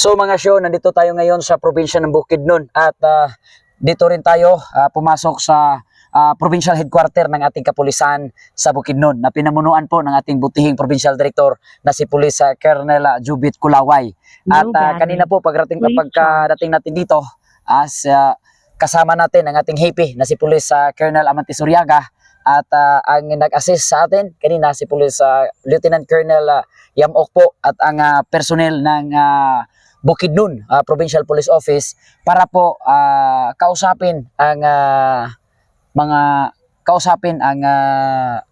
So mga show, nandito tayo ngayon sa probinsya ng Bukidnon at ah, dito rin tayo ah, pumasok sa ah, provincial headquarter ng ating kapulisan sa Bukidnon na pinamunuan po ng ating butihing provincial director na si ah, Colonel Jubit Kulaway. At battery. kanina po pagdating Please pagkadating natin dito as ah, kasama natin ang ating happy na si ah, Colonel Amante Suryaga at ah, ang nag-assist sa atin kanina si ah, Lieutenant Colonel ah, Yamok po at ang ah, personnel ng ah, Bukidnon ah, Provincial Police Office para po ah, kausapin ang ah, mga kausapin ang ah,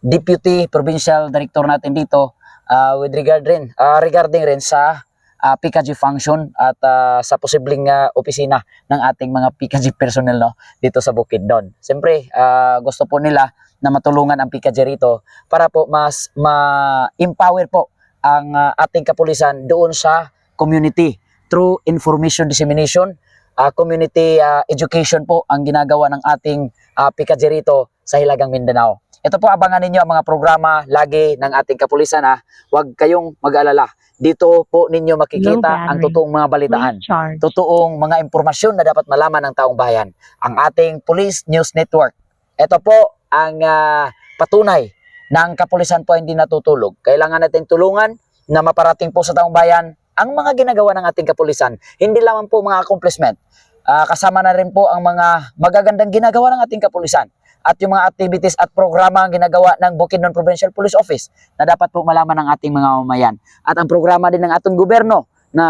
Deputy Provincial Director natin dito ah, with regard rin ah, regarding rin sa ah, PKG function at ah, sa posibleng ah, opisina ng ating mga PKG personnel no dito sa Bukidnon. Siyempre, ah, gusto po nila na matulungan ang PKG rito para po mas ma-empower po ang ah, ating kapulisan doon sa community through information dissemination, ah, community ah, education po ang ginagawa ng ating uh, PKG rito sa Hilagang Mindanao. Ito po abangan ninyo ang mga programa lagi ng ating kapulisan ha. Huwag kayong mag-alala. Dito po ninyo makikita ang totoong mga balitaan totoong mga impormasyon na dapat malaman ng taong bayan. Ang ating Police News Network. Ito po ang ah, patunay na ang kapulisan po hindi natutulog. Kailangan natin tulungan na maparating po sa taong bayan ang mga ginagawa ng ating kapulisan. Hindi lamang po mga accomplishment. Ah, kasama na rin po ang mga magagandang ginagawa ng ating kapulisan at yung mga activities at programa ang ginagawa ng Bukidnon Provincial Police Office na dapat po malaman ng ating mga mamayan. At ang programa din ng ating gobyerno na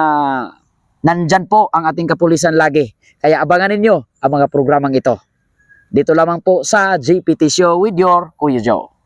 nandyan po ang ating kapulisan lagi. Kaya abangan ninyo ang mga programang ito. Dito lamang po sa JPT Show with your Kuya Joe.